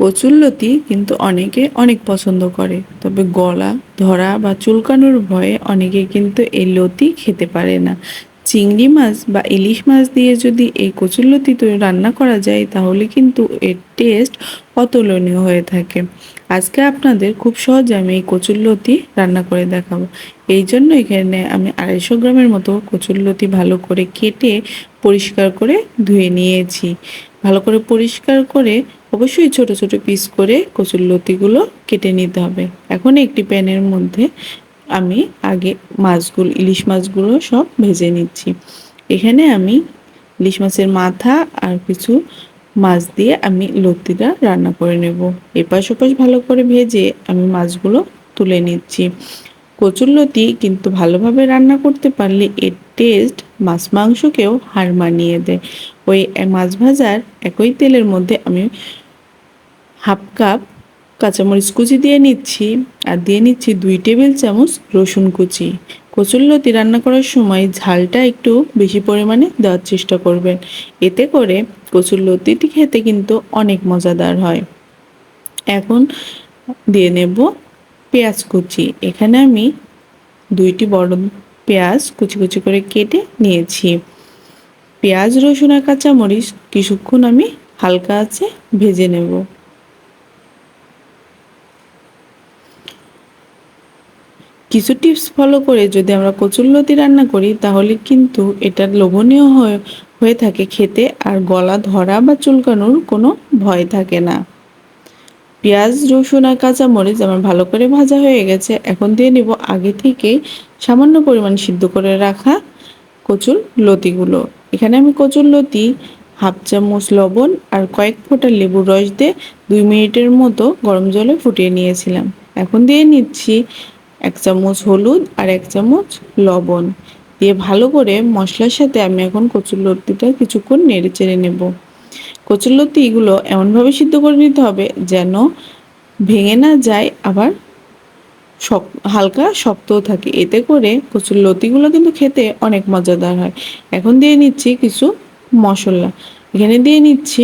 কচুরলতি কিন্তু অনেকে অনেক পছন্দ করে। তবে গলা, ধরা বা চুলকানোর ভয়ে অনেকে কিন্তু এই লতি খেতে পারে না। চিংড়ি মাছ বা ইলিশ মাছ দিয়ে যদি এই কচুরলতি তৈরি রান্না করা যায়, তাহলে কিন্তু এর টেস্ট অতুলনীয় হয়ে থাকে। আজকে আপনাদের খুব সহজে আমি এই কচুরলতি রান্না করে দেখাবো। এই জন্য এখানে আমি আড়াইশো গ্রামের মতো কচুরলতি ভালো করে কেটে পরিষ্কার করে ধুয়ে নিয়েছি। ভালো করে পরিষ্কার করে অবশ্যই ছোট ছোট পিস করে কচুর লতিগুলো কেটে নিতে হবে। এখন একটি প্যানের মধ্যে আমি আগে মাছগুলো, ইলিশ মাছগুলো সব ভেজে নিচ্ছি। এখানে আমি ইলিশ মাছের মাথা আর কিছু মাছ দিয়ে আমি লতিটা রান্না করে নেব। এপাশ ওপাশ ভালো করে ভেজে আমি মাছগুলো তুলে নিচ্ছি। কচুরলতি কিন্তু ভালোভাবে রান্না করতে পারলে এর টেস্ট মাছ মাংসকেও হার মানিয়ে দেয়। ওই মাছ ভাজার একই তেলের মধ্যে আমি হাফ কাপ কাঁচামরিচ কুচি দিয়ে নিচ্ছি আর দিয়ে নিচ্ছি দুই টেবিল চামচ রসুন কুচি। কচুরলতি রান্না করার সময় ঝালটা একটু বেশি পরিমাণে দেওয়ার চেষ্টা করবেন। এতে করে কচুরলতিটি খেতে কিন্তু অনেক মজাদার হয়। এখন দিয়ে নেব পেঁয়াজ কুচি। এখানে আমি দুইটি বড় পেঁয়াজ কুচি কুচি করে কেটে নিয়েছি। পেঁয়াজ, রসুন আর কাঁচামরিচ কিছুক্ষণ আমি হালকা আছে ভেজে নেব। কিছু টিপস ফলো করে যদি আমরা কচুরলতি রান্না করি, তাহলে কিন্তু এটা লোভনীয় হয়ে হয়ে থাকে খেতে আর গলা ধরা বা চুলকানোর কোনো ভয় থাকে না। পেঁয়াজ, রসুন আর কাঁচামরিচ আমার ভালো করে ভাজা হয়ে গেছে। এখন দিয়ে নিব আগে থেকেই সামান্য পরিমাণ সিদ্ধ করে রাখা কচুর লতিগুলো। এখানে আমি কচুর লতি, হাফ চামচ লবণ আর কয়েক ফোঁটা লেবুর রস দিয়ে দুই মিনিটের মতো গরম জলে ফুটিয়ে নিয়েছিলাম। এখন দিয়ে নিচ্ছি এক চামচ হলুদ আর এক চামচ লবণ। দিয়ে ভালো করে মশলার সাথে আমি এখন কচুরলতিটা কিছুক্ষণ নেড়ে চেড়ে নেব কচুরলতিগুলো এমনভাবে সিদ্ধ করে নিতে হবে যেন ভেঙে না যায়, আবার হালকা, শক্তও থাকে। এতে করে কচুর লতিগুলো কিন্তু খেতে অনেক মজাদার হয়। এখন দিয়ে নিচ্ছি কিছু মশলা। এখানে দিয়ে নিচ্ছি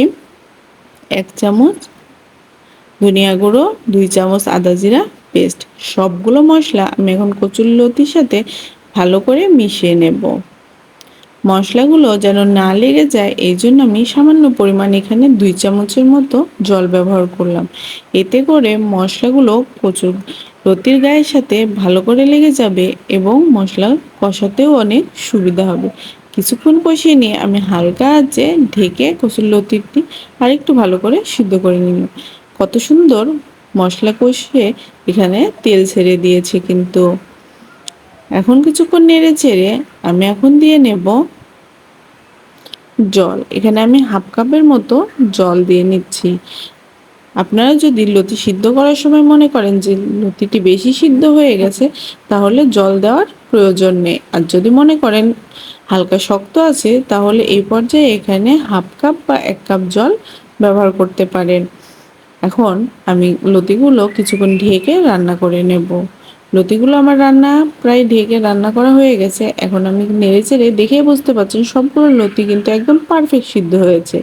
এক চামচ ধনিয়া গুঁড়ো, দুই চামচ আদা জিরা পেস্ট। সবগুলো মশলা আমি এখন কচুর লতির সাথে ভালো করে মিশিয়ে নেব। মশলাগুলো যেন না লেগে যায়, এই জন্য আমি সামান্য পরিমাণ এখানে দুই চামচের মতো জল ব্যবহার করলাম। এতে করে মশলাগুলো কচুর লতির গায়ের সাথে ভালো করে লেগে যাবে এবং মশলা কষাতেও অনেক সুবিধা হবে। কিছুক্ষণ কষিয়ে নিয়ে আমি হালকা আঁচে ঢেকে কচুর লতিটি আরেকটু ভালো করে সিদ্ধ করে নিলাম। কত সুন্দর মশলা কষিয়ে এখানে তেল ছেড়ে দিয়েছে কিন্তু। এখন কিছুক্ষণ নেড়ে চেড়ে আমি এখন দিয়ে নেব জল। এখানে আমি হাফ কাপের মতো জল দিয়ে নিচ্ছি। আপনারা যদি লতি সিদ্ধ করার সময় মনে করেন যে লতিটি বেশি সিদ্ধ হয়ে গেছে, তাহলে জল দেওয়ার প্রয়োজন নেই। আর যদি মনে করেন হালকা শক্ত আছে, তাহলে এই পর্যায়ে এখানে হাফ কাপ বা এক কাপ জল ব্যবহার করতে পারেন। এখন আমি লতিগুলো কিছুক্ষণ ঢেকে রান্না করে নেব। লতিগুলো আমার রান্না প্রায় ঢেকে রান্না করা হয়ে গেছে। এখন আমি নেড়ে চেড়ে দেখেই বুঝতে পারছেন সবগুলো লতি কিন্তু একদম পারফেক্ট সিদ্ধ হয়েছে।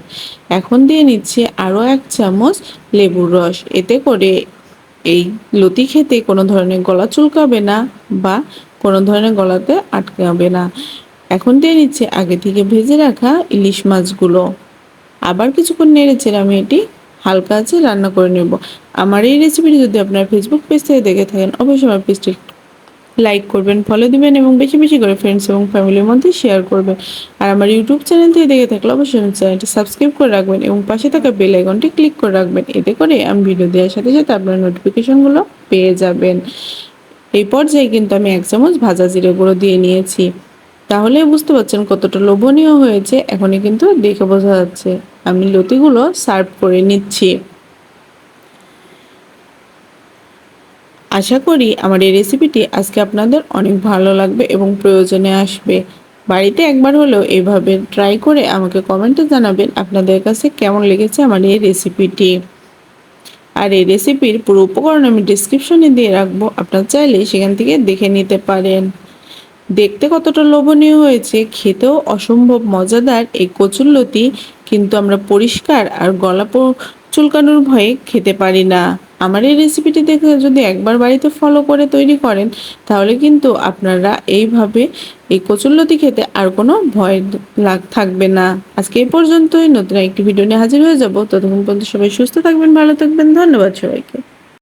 এখন দিয়ে নিচ্ছি আরও এক চামচ লেবুর রস। এতে করে এই লতি খেতে কোনো ধরনের গলা চুলকাবে না বা কোনো ধরনের গলাতে আটকাবে না। এখন দিয়ে নিচ্ছে আগে থেকে ভেজে রাখা ইলিশ মাছগুলো। আবার কিছুক্ষণ নেড়ে চেড়ে আমি এটি হালকা আছে, রান্না করে নেব। আমার এই রেসিপিটি যদি আপনার ফেসবুক পেজ থেকে দেখে থাকেন, অবশ্যই আমার পেজটি লাইক করবেন ফলো দিবেন এবং বেশি বেশি করে ফ্রেন্ডস এবং ফ্যামিলির মধ্যে শেয়ার করবেন। আর আমার ইউটিউব চ্যানেল থেকে দেখে থাকলে অবশ্যই চ্যানেলটি সাবস্ক্রাইব করে রাখবেন এবং পাশে থাকা বেল আইকনটি ক্লিক করে রাখবেন। এতে করে আমি ভিডিও দেওয়ার সাথে সাথে আপনার নোটিফিকেশনগুলো পেয়ে যাবেন। এই পর্যায়ে কিন্তু আমি এক চামচ ভাজা জিরে গুঁড়ো দিয়ে নিয়েছি। তাহলে বুঝতে পারছেন কতটা লোভনীয় হয়েছে। এখনই কিন্তু দেখে বোঝা যাচ্ছে। আমি লতিগুলো সার্ভ করে নিচ্ছি। আশা করি আমার এই রেসিপিটি আজকে আপনাদের অনেক ভালো লাগবে এবং প্রয়োজনে আসবে। বাড়িতে একবার হলেও এইভাবে ট্রাই করে আমাকে কমেন্টে জানাবেন আপনাদের কাছে কেমন লেগেছে আমার এই রেসিপিটি। আর এই রেসিপির পুরো উপকরণ আমি ডিসক্রিপশনে দিয়ে রাখব। আপনার চাইলে সেখান থেকে দেখে নিতে পারেন। দেখতে কতটা লোভনীয় হয়েছে খেতেও অসম্ভব মজাদার এই কচুরলতি কিন্তু আমরা পরিষ্কার আর গলা চুলকানোর ভয়ে খেতে পারি না। আমার এই রেসিপিটি দেখে যদি একবার বাড়িতে ফলো করে তৈরি করেন, তাহলে কিন্তু আপনারা এইভাবে এই কচুরলতি খেতে আর কোনো ভয় লাগ থাকবে না। আজকে এই পর্যন্তই। নতুন একটি ভিডিও নিয়ে হাজির হয়ে যাব। ততক্ষণ পর্যন্ত সবাই সুস্থ থাকবেন, ভালো থাকবেন। ধন্যবাদ সবাইকে।